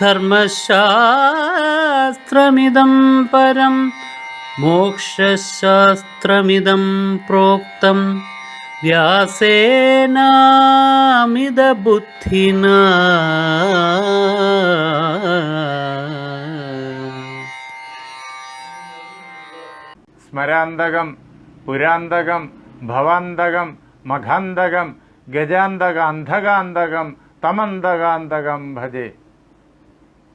धर्मशास्त्रमिदं परं मोक्षशास्त्रमिदं प्रोक्तं। स्मरान्धं पुरान्धगं भवान्धगं मघान्धं गजान्धग अन्धगान्धगं तमन्तकान्तकं भजे।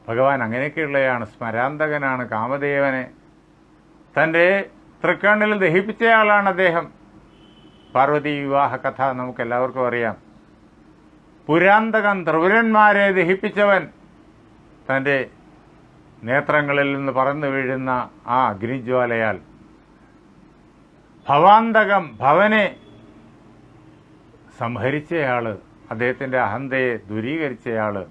ഭഗവാൻ അങ്ങനെയൊക്കെയുള്ളയാണ് സ്മരാന്തകനാണ് കാമദേവനെ. തന്റെ തൃക്കണ്ണിൽ ദഹിപ്പിച്ചയാളാണ് അദ്ദേഹം. പാർവതി വിവാഹ കഥ നമുക്കെല്ലാവർക്കും അറിയാം. പുരാന്തകൻ ത്രിപുരന്മാരെ ദഹിപ്പിച്ചവൻ തന്റെ നേത്രങ്ങളിൽ നിന്ന് പറന്നു വീഴുന്ന ആ അഗ്നിജ്വാലയാൽ. ഭവാന്തകം ഭവനെ സംഹരിച്ചയാൾ അദ്ദേഹത്തിന്റെ അഹന്തയെ ദൂരീകരിച്ചയാൾ.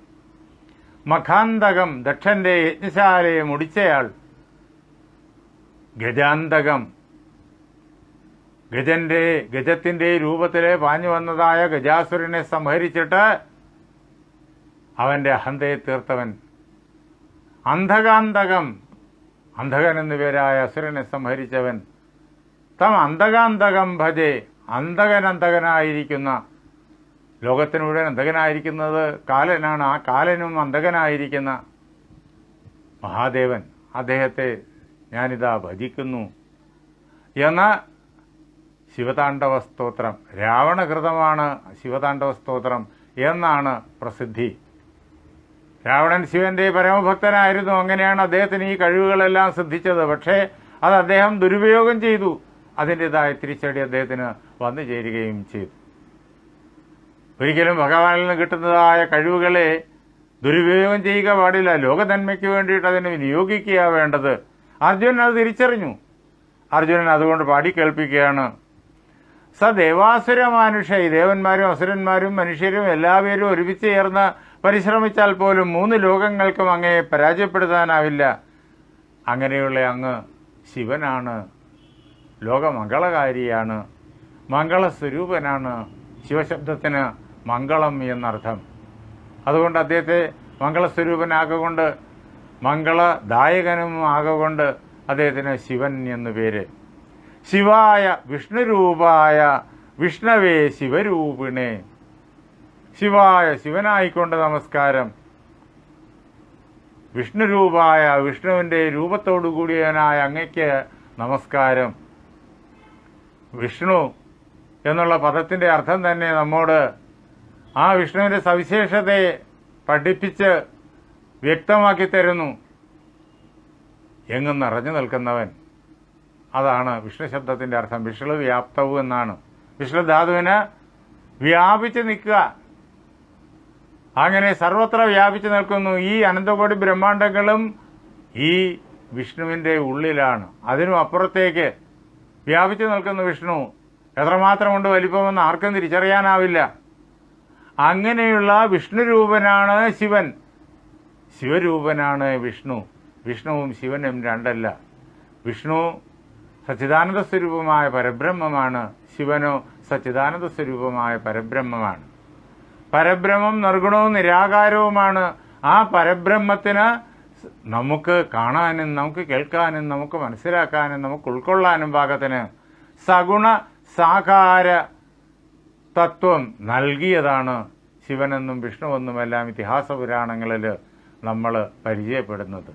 മഖാന്തകം ദക്ഷന്റെ യജ്ഞശാലയെ മുടിച്ചയാൾ. ഗജാന്തകം. ഗജന്റെ ഗജത്തിന്റെ രൂപത്തിലെ പാഞ്ഞു വന്നതായ ഗജാസുരനെ സംഹരിച്ചിട്ട് അവന്റെ അഹന്തയെ തീർത്തവൻ. അന്ധകാന്തകം. അന്ധകൻ എന്നു പേരായ അസുരനെ സംഹരിച്ചവൻ. തം അന്ധകാന്തകം ഭജേ. അന്ധകൻ അന്ധകനായിരിക്കുന്ന ലോകത്തിന് മുഴുവൻ അന്ധകനായിരിക്കുന്നത് കാലനാണ്. ആ കാലനും അന്ധകനായിരിക്കുന്ന മഹാദേവൻ അദ്ദേഹത്തെ ഞാനിതാ ഭജിക്കുന്നു. എന്ന ശിവതാണ്ഡവ സ്തോത്രം രാവണകൃതമാണ് ശിവതാണ്ഡവ സ്തോത്രം എന്നാണ് പ്രസിദ്ധി. രാവണൻ ശിവന്റെ പരമഭക്തനായിരുന്നു. അങ്ങനെയാണ് അദ്ദേഹത്തിന് ഈ കഴിവുകളെല്ലാം സിദ്ധിച്ചത്. പക്ഷേ അത് അദ്ദേഹം ദുരുപയോഗം ചെയ്തു. അതിന്റെതായ തിരിച്ചടി അദ്ദേഹത്തിന് വന്നു ചേരുകയും ചെയ്തു. ഒരിക്കലും ഭഗവാനിൽ നിന്ന് കിട്ടുന്നതായ കഴിവുകളെ ദുരുപയോഗം ചെയ്യുക പാടില്ല. ലോകനന്മയ്ക്ക് വേണ്ടിയിട്ട് അതിനെ വിനിയോഗിക്കുക വേണ്ടത്. അർജുനൻ അത് തിരിച്ചറിഞ്ഞു. അർജുനൻ അതുകൊണ്ട് പാടിക്കേൾപ്പിക്കുകയാണ് ദേവാസുര മാനുഷ ഈ ദേവന്മാരും അസുരന്മാരും മനുഷ്യരും എല്ലാവരും ഒരുമിച്ച് ചേർന്ന് പരിശ്രമിച്ചാൽ പോലും മൂന്ന് ലോകങ്ങൾക്കും അങ്ങയെ പരാജയപ്പെടുത്താനാവില്ല. അങ്ങനെയുള്ള അങ്ങ് ശിവനാണ്. ലോകമംഗളകാരിയാണ്. മംഗളസ്വരൂപനാണ് ശിവശബ്ദത്തിന് മംഗളം എന്നർത്ഥം. അതുകൊണ്ട് അദ്ദേഹത്തെ മംഗളസ്വരൂപനാകൊണ്ട് മംഗളദായകനും ആകൊണ്ട് അദ്ദേഹത്തിന് ശിവൻ എന്നു പേര്. ശിവായ വിഷ്ണുരൂപായ വിഷ്ണവേ ശിവരൂപിണേ. ശിവായ ശിവനായിക്കൊണ്ട് നമസ്കാരം. വിഷ്ണുരൂപായ വിഷ്ണുവിന്റെ രൂപത്തോടു കൂടിയവനായ അങ്ങയ്ക്ക് നമസ്കാരം. വിഷ്ണു എന്നുള്ള പദത്തിന്റെ അർത്ഥം തന്നെ നമ്മോട് ആ വിഷ്ണുവിന്റെ സവിശേഷതയെ പഠിപ്പിച്ച് വ്യക്തമാക്കി തരുന്നു. എങ്ങും നിറഞ്ഞു നിൽക്കുന്നവൻ. അതാണ് വിഷ്ണു ശബ്ദത്തിന്റെ അർത്ഥം. വിഷ്ണു വ്യാപ്തവും എന്നാണ്. വിഷ്ണു ധാതുവിന് വ്യാപിച്ച് നിൽക്കുക. അങ്ങനെ സർവത്ര വ്യാപിച്ചു നിൽക്കുന്നു. ഈ അനന്തകോടി ബ്രഹ്മാണ്ടങ്ങളും ഈ വിഷ്ണുവിന്റെ ഉള്ളിലാണ്. അതിനും അപ്പുറത്തേക്ക് വ്യാപിച്ചു നിൽക്കുന്നു വിഷ്ണു. എത്രമാത്രമുണ്ട് വലിപ്പമെന്ന് ആർക്കും തിരിച്ചറിയാനാവില്ല. അങ്ങനെയുള്ള വിഷ്ണുരൂപനാണ് ശിവൻ. ശിവരൂപനാണ് വിഷ്ണു. വിഷ്ണുവും ശിവനും രണ്ടല്ല. വിഷ്ണു സച്ചിദാനന്ദ സ്വരൂപമായ പരബ്രഹ്മമാണ്. ശിവനോ സച്ചിദാനന്ദ സ്വരൂപമായ പരബ്രഹ്മമാണ്. പരബ്രഹ്മം നിർഗുണവും നിരാകാരവുമാണ്. ആ പരബ്രഹ്മത്തിന് നമുക്ക് കാണാനും നമുക്ക് കേൾക്കാനും നമുക്ക് മനസ്സിലാക്കാനും നമുക്ക് ഉൾക്കൊള്ളാനും പാകത്തിന് സഗുണ സാകാര തത്വം നൽകിയതാണ് ശിവനെന്നും വിഷ്ണുവെന്നുമെല്ലാം ഇതിഹാസ പുരാണങ്ങളിൽ നമ്മൾ പരിചയപ്പെടുന്നത്.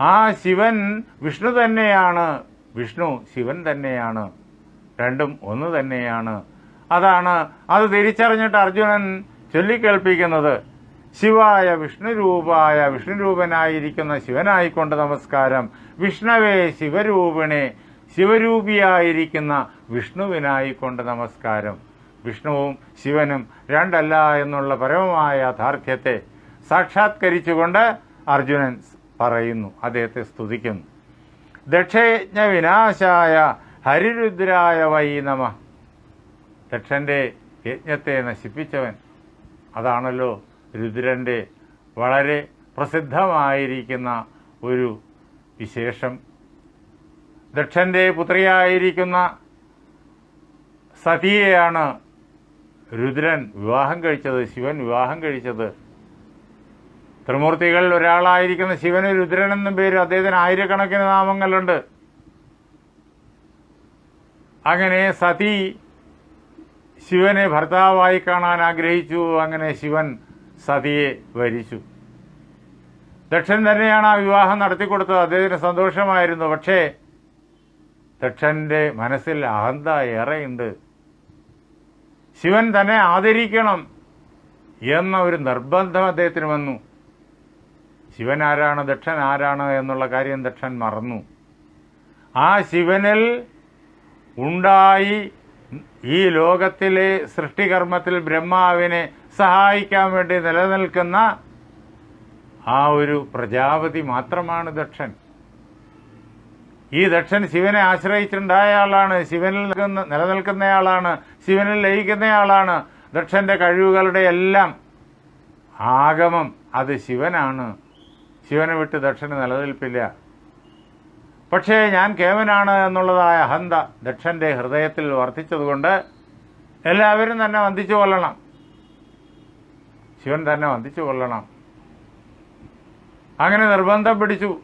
ആ ശിവൻ വിഷ്ണു തന്നെയാണ് വിഷ്ണു ശിവൻ തന്നെയാണ് രണ്ടും ഒന്ന് തന്നെയാണ്. അതാണ് അത് തിരിച്ചറിഞ്ഞിട്ട് അർജുനൻ ചൊല്ലിക്കേൾപ്പിക്കുന്നത് ശിവായ വിഷ്ണുരൂപായ വിഷ്ണുരൂപനായിരിക്കുന്ന ശിവനായിക്കൊണ്ട് നമസ്കാരം. വിഷ്ണവേ ശിവരൂപിണെ ശിവരൂപിയായിരിക്കുന്ന വിഷ്ണുവിനായിക്കൊണ്ട് നമസ്കാരം. വിഷ്ണുവും ശിവനും രണ്ടല്ല എന്നുള്ള പരമമായ യാഥാർത്ഥ്യത്തെ സാക്ഷാത്കരിച്ചുകൊണ്ട് അർജുനൻ പറയുന്നു. അദ്ദേഹത്തെ സ്തുതിക്കുന്നു. ദക്ഷയജ്ഞ വിനാശായ ഹരിരുദ്രായ വൈ നമ. ദക്ഷന്റെ യജ്ഞത്തെ നശിപ്പിച്ചവൻ അതാണല്ലോ രുദ്രന്റെ വളരെ പ്രസിദ്ധമായിരിക്കുന്ന ഒരു വിശേഷം. ദക്ഷന്റെ പുത്രിയായിരിക്കുന്ന സതിയെയാണ് രുദ്രൻ വിവാഹം കഴിച്ചത് ശിവൻ വിവാഹം കഴിച്ചത്. ത്രിമൂർത്തികളിൽ ഒരാളായിരിക്കുന്ന ശിവന് രുദ്രൻ എന്നും പേര് അദ്ദേഹത്തിന് ആയിരക്കണക്കിന് നാമങ്ങളുണ്ട്. അങ്ങനെ സതി ശിവനെ ഭർത്താവായി കാണാൻ ആഗ്രഹിച്ചു. അങ്ങനെ ശിവൻ സതിയെ വരിച്ചു. ദക്ഷൻ തന്നെയാണ് ആ വിവാഹം നടത്തിക്കൊടുത്തത്. അദ്ദേഹത്തിന് സന്തോഷമായിരുന്നു. പക്ഷേ ദക്ഷന്റെ മനസ്സിൽ അഹന്ത ഏറെയുണ്ട്. ശിവൻ തന്നെ ആദരിക്കണം എന്ന ഒരു നിർബന്ധം അദ്ദേഹത്തിന് വന്നു. ശിവൻ ആരാണ് ദക്ഷൻ ആരാണ് എന്നുള്ള കാര്യം ദക്ഷൻ മറന്നു. ആ ശിവനിൽ ഉണ്ടായി ഈ ലോകത്തിലെ സൃഷ്ടികർമ്മത്തിൽ ബ്രഹ്മാവിനെ സഹായിക്കാൻ വേണ്ടി നിലനിൽക്കുന്ന ആ ഒരു പ്രജാപതി മാത്രമാണ് ദക്ഷൻ. ഈ ദക്ഷൻ ശിവനെ ആശ്രയിച്ചിട്ടുണ്ടായ ആളാണ് ശിവനിൽ നിൽക്കുന്ന നിലനിൽക്കുന്നയാളാണ് ശിവനിൽ ലയിക്കുന്നയാളാണ്. ദക്ഷന്റെ കഴിവുകളുടെ എല്ലാം ആഗമം അത് ശിവനാണ്. ശിവനെ വിട്ട് ദക്ഷന് നിലനിൽപ്പില്ല. പക്ഷേ ഞാൻ കേവനാണ് എന്നുള്ളതായ അഹന്ത ദക്ഷന്റെ ഹൃദയത്തിൽ വർദ്ധിച്ചതുകൊണ്ട് എല്ലാവരും തന്നെ വന്ദിച്ചു കൊള്ളണം. ശിവൻ തന്നെ വന്ദിച്ചു കൊള്ളണം. അങ്ങനെ നിർബന്ധം പിടിച്ചു.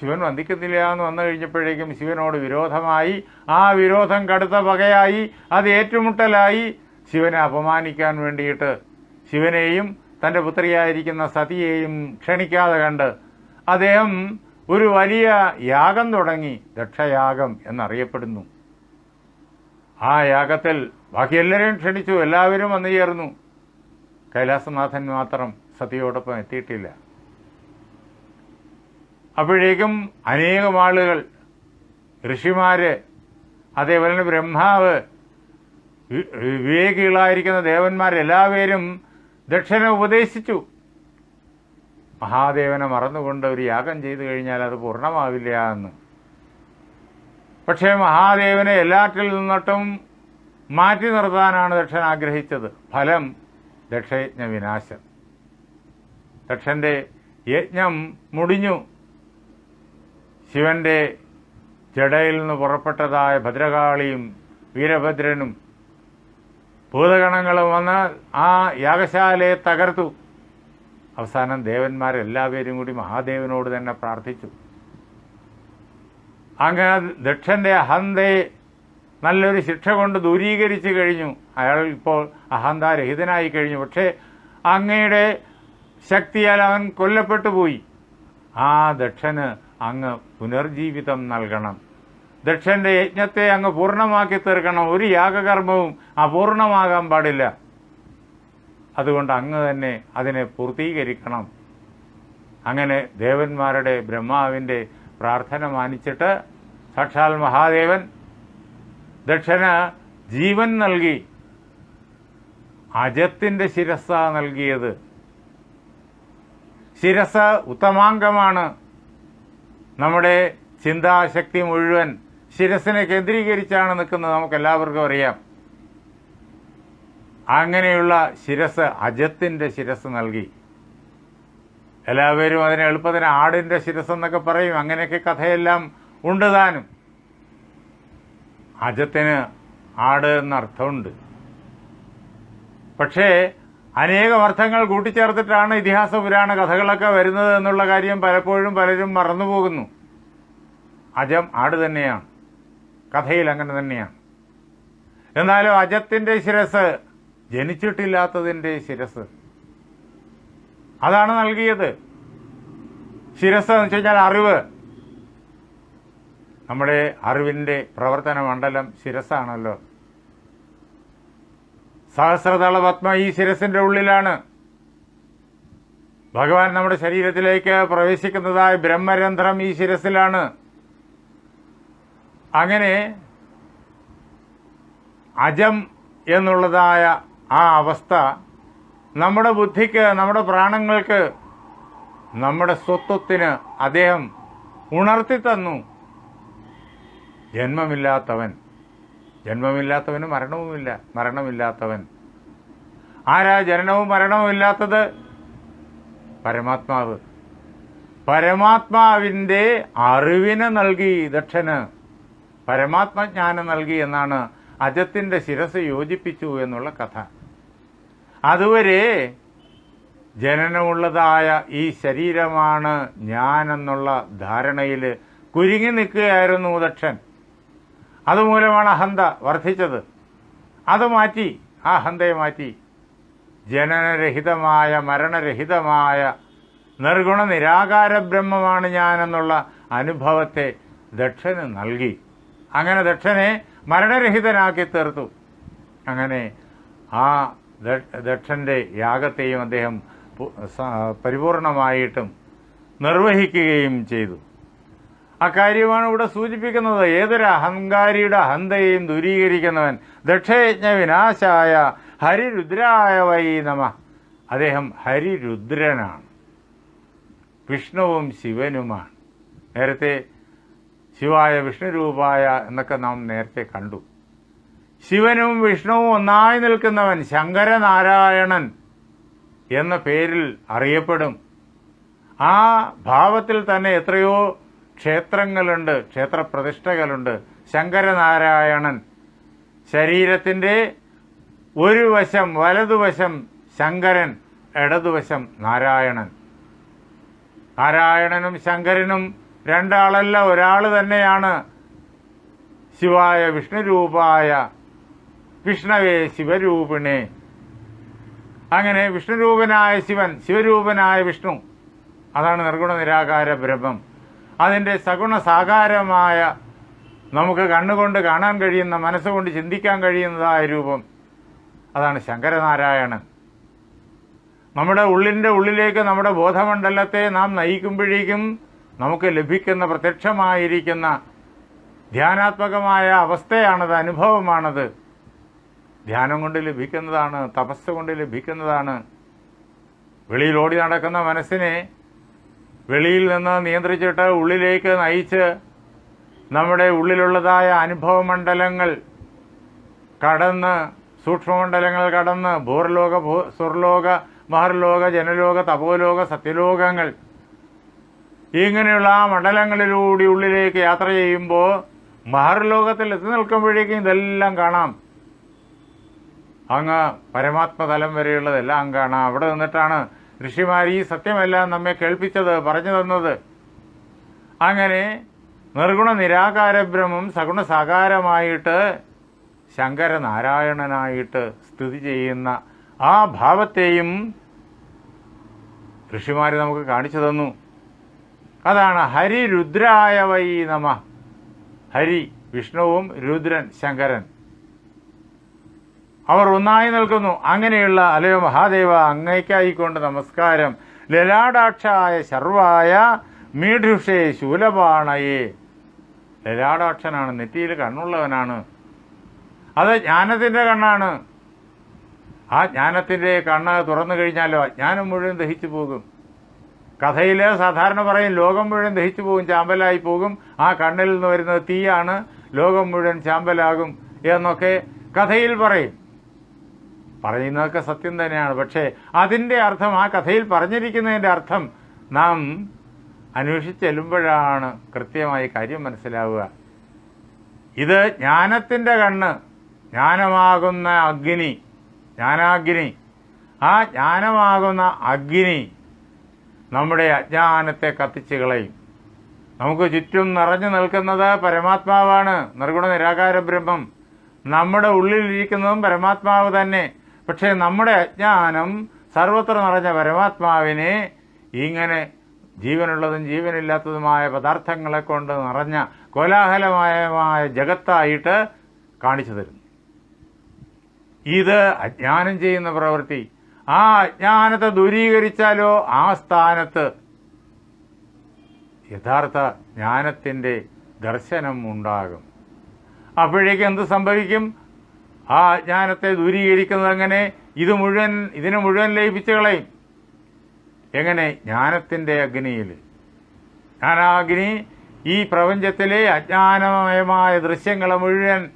ശിവൻ വന്ദിക്കത്തില്ല എന്ന് വന്നു കഴിഞ്ഞപ്പോഴേക്കും ശിവനോട് വിരോധമായി ആ വിരോധം കടുത്ത പകയായി അത് ഏറ്റുമുട്ടലായി. ശിവനെ അപമാനിക്കാൻ വേണ്ടിയിട്ട് ശിവനെയും തന്റെ പുത്രിയായിരിക്കുന്ന സതിയെയും ക്ഷണിക്കാതെ കണ്ട് അദ്ദേഹം ഒരു വലിയ യാഗം തുടങ്ങി ദക്ഷയാഗം എന്നറിയപ്പെടുന്നു. ആ യാഗത്തിൽ ബാക്കി എല്ലാവരെയും ക്ഷണിച്ചു എല്ലാവരും വന്നു ചേർന്നു. കൈലാസനാഥൻ മാത്രം സതിയോടൊപ്പം എത്തിയിട്ടില്ല. അപ്പോഴേക്കും അനേകം ആളുകൾ ഋഷിമാര് അതേപോലെ തന്നെ ബ്രഹ്മാവ് വിവേകികളായിരിക്കുന്ന ദേവന്മാരെല്ലാവരും ദക്ഷനെ ഉപദേശിച്ചു. മഹാദേവനെ മറന്നുകൊണ്ട് ഒരു യാഗം ചെയ്തു കഴിഞ്ഞാൽ അത് പൂർണമാവില്ല എന്ന്. പക്ഷേ മഹാദേവനെ എല്ലാറ്റിൽ നിന്നിട്ടും മാറ്റി നിർത്താനാണ് ദക്ഷൻ ആഗ്രഹിച്ചത്. ഫലം ദക്ഷയജ്ഞ വിനാശം. ദക്ഷന്റെ യജ്ഞം മുടിഞ്ഞു. ശിവന്റെ ജടയിൽ നിന്ന് പുറപ്പെട്ടതായ ഭദ്രകാളിയും വീരഭദ്രനും ഭൂതഗണങ്ങളും വന്ന് ആ യാഗശാലയെ തകർത്തു. അവസാനം ദേവന്മാരെല്ലാവരും കൂടി മഹാദേവനോട് തന്നെ പ്രാർത്ഥിച്ചു. അങ്ങ് ദക്ഷന്റെ അഹന്തയെ നല്ലൊരു ശിക്ഷ കൊണ്ട് ദൂരീകരിച്ചു കഴിഞ്ഞു. അയാൾ ഇപ്പോൾ അഹന്താരഹിതനായി കഴിഞ്ഞു. പക്ഷേ അങ്ങയുടെ ശക്തിയാൽ അവൻ കൊല്ലപ്പെട്ടു പോയി. ആ ദക്ഷന് അങ്ങ് പുനർജീവിതം നൽകണം. ദക്ഷന്റെ യജ്ഞത്തെ അങ്ങ് പൂർണമാക്കി തീർക്കണം. ഒരു യാഗകർമ്മവും അപൂർണമാകാൻ പാടില്ല. അതുകൊണ്ട് അങ്ങ് തന്നെ അതിനെ പൂർത്തീകരിക്കണം. അങ്ങനെ ദേവന്മാരുടെ ബ്രഹ്മാവിന്റെ പ്രാർത്ഥന മാനിച്ചിട്ട് സാക്ഷാൽ മഹാദേവൻ ദക്ഷന് ജീവൻ നൽകി. അജത്തിന്റെ ശിരസ നൽകിയത്. ശിരസ് ഉത്തമാംഗമാണ്. നമ്മുടെ ചിന്താശക്തി മുഴുവൻ ശിരസിനെ കേന്ദ്രീകരിച്ചാണ് നിൽക്കുന്നത് നമുക്ക് എല്ലാവർക്കും അറിയാം. അങ്ങനെയുള്ള ശിരസ് അജത്തിന്റെ ശിരസ് നൽകി. എല്ലാവരും അതിനെ എളുപ്പത്തിന് ആടിന്റെ ശിരസ് എന്നൊക്കെ പറയും. അങ്ങനെയൊക്കെ കഥയെല്ലാം ഉണ്ട് താനും. അജത്തിന് ആട് എന്നർത്ഥമുണ്ട്. പക്ഷേ അനേകം അർത്ഥങ്ങൾ കൂട്ടിച്ചേർത്തിട്ടാണ് ഇതിഹാസ പുരാണ കഥകളൊക്കെ വരുന്നത് എന്നുള്ള കാര്യം പലപ്പോഴും പലരും മറന്നുപോകുന്നു. അജം ആട് തന്നെയാണ്. കഥയിൽ അങ്ങനെ തന്നെയാണ്. എന്നാലും അജത്തിന്റെ ശിരസ് ജനിച്ചിട്ടില്ലാത്തതിന്റെ ശിരസ്. അതാണ് നൽകിയത്. ശിരസ് എന്ന് വെച്ച് കഴിഞ്ഞാൽ അറിവ്. നമ്മുടെ അറിവിന്റെ പ്രവർത്തന മണ്ഡലം ശിരസാണല്ലോ സഹസ്രതള പത്മ ഈ ശിരസിന്റെ ഉള്ളിലാണ്. ഭഗവാൻ നമ്മുടെ ശരീരത്തിലേക്ക് പ്രവേശിക്കുന്നതായ ബ്രഹ്മരന്ധ്രം ഈ ശിരസിലാണ്. അങ്ങനെ അജം എന്നുള്ളതായ ആ അവസ്ഥ നമ്മുടെ ബുദ്ധിക്ക് നമ്മുടെ പ്രാണങ്ങൾക്ക് നമ്മുടെ സ്വത്വത്തിന് അദ്ദേഹം ഉണർത്തി തന്നു. ജന്മമില്ലാത്തവൻ. ജന്മമില്ലാത്തവന് മരണവുമില്ല. മരണമില്ലാത്തവൻ. ആരാ ജനനവും മരണവും ഇല്ലാത്തത്? പരമാത്മാവ്. പരമാത്മാവിന്റെ അറിവിനെ നൽകി ദക്ഷന്. പരമാത്മജ്ഞാനം നൽകി എന്നാണ് അജത്തിന്റെ ശിരസ് യോജിപ്പിച്ചു എന്നുള്ള കഥ. അതുവരെ ജനനമുള്ളതായ ഈ ശരീരമാണ് ഞാനെന്നുള്ള ധാരണയിൽ കുരുങ്ങി നിൽക്കുകയായിരുന്നു ദക്ഷൻ. അതുമൂലമാണ് അഹന്ത വർദ്ധിച്ചത്. അത് മാറ്റി ആ അഹന്തയെ മാറ്റി. ജനനരഹിതമായ മരണരഹിതമായ നിർഗുണ നിരാകാര ബ്രഹ്മമാണ് ഞാനെന്നുള്ള അനുഭവത്തെ ദക്ഷന് നൽകി. അങ്ങനെ ദക്ഷനെ മരണരഹിതനാക്കി തീർത്തു. അങ്ങനെ ആ ദക്ഷന്റെ യാഗത്തെയും അദ്ദേഹം പരിപൂർണമായിട്ടും നിർവഹിക്കുകയും ചെയ്തു. അക്കാര്യമാണ് ഇവിടെ സൂചിപ്പിക്കുന്നത്. ഏതൊരു അഹങ്കാരിയുടെ അഹന്തയെയും ദൂരീകരിക്കുന്നവൻ ദക്ഷയജ്ഞ വിനാശായ ഹരിരുദ്രായ വൈ നമ. അദ്ദേഹം ഹരിരുദ്രനാണ്. വിഷ്ണുവും ശിവനുമാണ്. നേരത്തെ ശിവായ വിഷ്ണുരൂപായ എന്നൊക്കെ നാം നേരത്തെ കണ്ടു. ശിവനും വിഷ്ണുവും ഒന്നായി നിൽക്കുന്നവൻ ശങ്കരനാരായണൻ എന്ന പേരിൽ അറിയപ്പെടും. ആ ഭാവത്തിൽ തന്നെ എത്രയോ ക്ഷേത്രങ്ങളുണ്ട് ക്ഷേത്രപ്രതിഷ്ഠകളുണ്ട്. ശങ്കരനാരായണൻ ശരീരത്തിന്റെ ഒരു വശം വലതുവശം ശങ്കരൻ ഇടതുവശം നാരായണൻ. നാരായണനും ശങ്കരനും രണ്ടാളല്ല ഒരാൾ തന്നെയാണ്. ശിവായ വിഷ്ണുരൂപായ വിഷ്ണവേ ശിവരൂപിണേ. അങ്ങനെ വിഷ്ണുരൂപനായ ശിവൻ ശിവരൂപനായ വിഷ്ണു. അതാണ് നിർഗുണ നിരാകാര ബ്രഹ്മം അതിന്റെ സഗുണ സാകാരമായ നമുക്ക് കണ്ണുകൊണ്ട് കാണാൻ കഴിയുന്ന മനസ്സുകൊണ്ട് ചിന്തിക്കാൻ കഴിയുന്നതായ രൂപം. അതാണ് ശങ്കരനാരായണൻ. നമ്മുടെ ഉള്ളിന്റെ ഉള്ളിലേക്ക് നമ്മുടെ ബോധമണ്ഡലത്തെ നാം നയിക്കുമ്പോഴേക്കും നമുക്ക് ലഭിക്കുന്ന പ്രത്യക്ഷമായിരിക്കുന്ന ധ്യാനാത്മകമായ അവസ്ഥയാണത് അനുഭവമാണത്. ധ്യാനം കൊണ്ട് ലഭിക്കുന്നതാണ് തപസ് കൊണ്ട് ലഭിക്കുന്നതാണ്. വെളിയിൽ ഓടി നടക്കുന്ന മനസ്സിനെ വെളിയിൽ നിന്ന് നിയന്ത്രിച്ചിട്ട് ഉള്ളിലേക്ക് നയിച്ച് നമ്മുടെ ഉള്ളിലുള്ളതായ അനുഭവമണ്ഡലങ്ങൾ കടന്ന് സൂക്ഷ്മമണ്ഡലങ്ങൾ കടന്ന് ഭൂർലോക ഭൂ സുർലോക മഹർലോക ജനലോക തപോലോക സത്യലോകങ്ങൾ. ഇങ്ങനെയുള്ള ആ മണ്ഡലങ്ങളിലൂടെ ഉള്ളിലേക്ക് യാത്ര ചെയ്യുമ്പോൾ മഹർലോകത്തിൽ എത്തി നിൽക്കുമ്പോഴേക്കും ഇതെല്ലാം കാണാം. അങ്ങ് പരമാത്മതലം വരെയുള്ളതെല്ലാം കാണാം. അവിടെ നിന്നിട്ടാണ് ഋഷിമാർ ഈ സത്യമെല്ലാം നമ്മെ കേൾപ്പിച്ചത് പറഞ്ഞു തന്നത്. അങ്ങനെ നിർഗുണ നിരാകാര ബ്രഹ്മം സഗുണ സാകാരമായിട്ട് ശങ്കരനാരായണനായിട്ട് സ്ഥിതി ചെയ്യുന്ന ആ ഭാവത്തെയും ഋഷിമാർ നമുക്ക് കാണിച്ചു തന്നു. അതാണ് ഹരി രുദ്രായ വൈ നമ. ഹരി വിഷ്ണുവും രുദ്രൻ ശങ്കരൻ. അവർ ഒന്നായി നിൽക്കുന്നു. അങ്ങനെയുള്ള അലയോ മഹാദേവ അങ്ങയ്ക്കായിക്കൊണ്ട് നമസ്കാരം. ലലാടാക്ഷായ ശർവായ മീഢുഷേ ശൂലപാണയേ. ലലാടാക്ഷനാണ് നെറ്റിയിൽ കണ്ണുള്ളവനാണ്. അത് ജ്ഞാനത്തിന്റെ കണ്ണാണ്. ആ ജ്ഞാനത്തിന്റെ കണ്ണ് തുറന്നു കഴിഞ്ഞാലോ അജ്ഞാനം മുഴുവൻ ദഹിച്ചു പോകും. കഥയിൽ സാധാരണ പറയും ലോകം മുഴുവൻ ദഹിച്ചു പോകും ചാമ്പലായി പോകും. ആ കണ്ണിൽ നിന്ന് വരുന്നത് തീയാണ് ലോകം മുഴുവൻ ചാമ്പലാകും എന്നൊക്കെ കഥയിൽ പറയും. പറയുന്നതൊക്കെ സത്യം തന്നെയാണ്. പക്ഷേ അതിന്റെ അർത്ഥം ആ കഥയിൽ പറഞ്ഞിരിക്കുന്നതിന്റെ അർത്ഥം നാം അന്വേഷിച്ചെല്ലുമ്പോഴാണ് കൃത്യമായി കാര്യം മനസ്സിലാവുക. ഇത് ജ്ഞാനത്തിന്റെ കണ്ണ് ജ്ഞാനമാകുന്ന അഗ്നി ജ്ഞാനാഗ്നി. ആ ജ്ഞാനമാകുന്ന അഗ്നി നമ്മുടെ അജ്ഞാനത്തെ കത്തിച്ച് കളയും. നമുക്ക് ചുറ്റും നിറഞ്ഞു നിൽക്കുന്നത് പരമാത്മാവാണ് നിർഗുണ നിരാകാര ബ്രഹ്മം നമ്മുടെ ഉള്ളിലിരിക്കുന്നതും പരമാത്മാവ് തന്നെ. പക്ഷേ നമ്മുടെ അജ്ഞാനം സർവത്ര നിറഞ്ഞ പരമാത്മാവിനെ ഇങ്ങനെ ജീവനുള്ളതും ജീവനില്ലാത്തതുമായ പദാർത്ഥങ്ങളെ കൊണ്ട് നിറഞ്ഞ കോലാഹലമായ ജഗത്തായിട്ട് കാണിച്ചു തരുന്നു. ഇത് അജ്ഞാനം ചെയ്യുന്ന പ്രവൃത്തി. ആ അജ്ഞാനത്തെ ദൂരീകരിച്ചാലോ ആ സ്ഥാനത്ത്? യഥാർത്ഥ ജ്ഞാനത്തിന്റെ ദർശനം ഉണ്ടാകും. അപ്പോഴേക്കും എന്ത് സംഭവിക്കും? ആ അജ്ഞാനത്തെ ദൂരീകരിക്കുന്നത് എങ്ങനെ? ഇത് മുഴുവൻ ഇതിനെ മുഴുവൻ ലയിപ്പിച്ച് കളയും. എങ്ങനെ? ജ്ഞാനത്തിന്റെ അഗ്നിയിൽ. ജ്ഞാനാഗ്നി ഈ പ്രപഞ്ചത്തിലെ അജ്ഞാനമയമായ ദൃശ്യങ്ങളെ മുഴുവൻ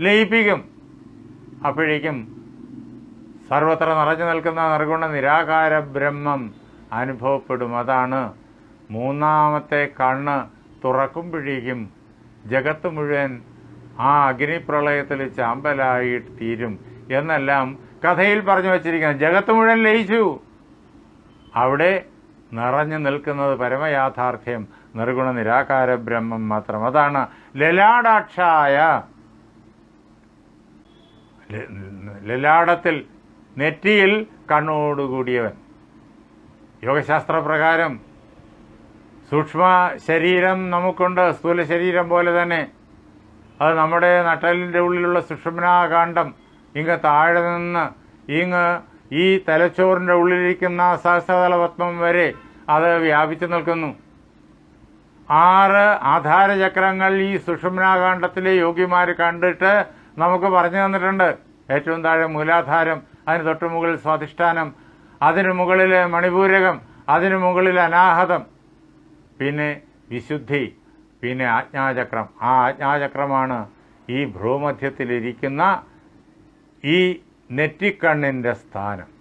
ലയിപ്പിക്കും. അപ്പോഴേക്കും സർവത്ര നിറഞ്ഞു നിൽക്കുന്ന നിർഗുണ നിരാകാര ബ്രഹ്മം അനുഭവപ്പെടും. അതാണ് മൂന്നാമത്തെ കണ്ണ് തുറക്കുമ്പോഴേക്കും ജഗത്ത് മുഴുവൻ ആ അഗ്നിപ്രളയത്തിൽ ചാമ്പലായി തീരും എന്നെല്ലാം കഥയിൽ പറഞ്ഞു വച്ചിരിക്കുന്നത് ജഗത്ത് മുഴുവൻ ലയിച്ചു. അവിടെ നിറഞ്ഞു നിൽക്കുന്നത് പരമയാഥാർത്ഥ്യം നിർഗുണ നിരാകാര ബ്രഹ്മം മാത്രം. അതാണ് ലലാടാക്ഷായ. ലലാടത്തിൽ നെറ്റിയിൽ കണ്ണോടുകൂടിയവൻ യോഗശാസ്ത്രപ്രകാരം സൂക്ഷ്മ ശരീരം നമുക്കുണ്ട്. സ്ഥൂല ശരീരം പോലെ തന്നെ. അത് നമ്മുടെ നട്ടലിന്റെ ഉള്ളിലുള്ള സുഷുമ്നാകാന്ഡം ഇങ്ങ് താഴെ നിന്ന് ഇങ്ങ് ഈ തലച്ചോറിന്റെ ഉള്ളിലിരിക്കുന്ന സഹസ്രതലപത്മം വരെ അത് വ്യാപിച്ചു നിൽക്കുന്നു. ആറ് ആധാരചക്രങ്ങൾ ഈ സുഷുമ്നാകാന്ഡത്തിലെ യോഗിമാർ കണ്ടിട്ട് നമുക്ക് പറഞ്ഞു തന്നിട്ടുണ്ട്. ഏറ്റവും താഴെ മൂലാധാരം അതിന് തൊട്ട് മുകളിൽ സ്വാധിഷ്ഠാനം അതിനു മുകളിൽ മണിപൂരകം അതിനു മുകളിൽ അനാഹതം. പിന്നെ വിശുദ്ധി. പിന്നെ ആജ്ഞാചക്രം. ആ ആജ്ഞാചക്രമാണ് ഈ ഭ്രൂമധ്യത്തിലിരിക്കുന്ന ഈ നെറ്റിക്കണ്ണിന്റെ സ്ഥാനം.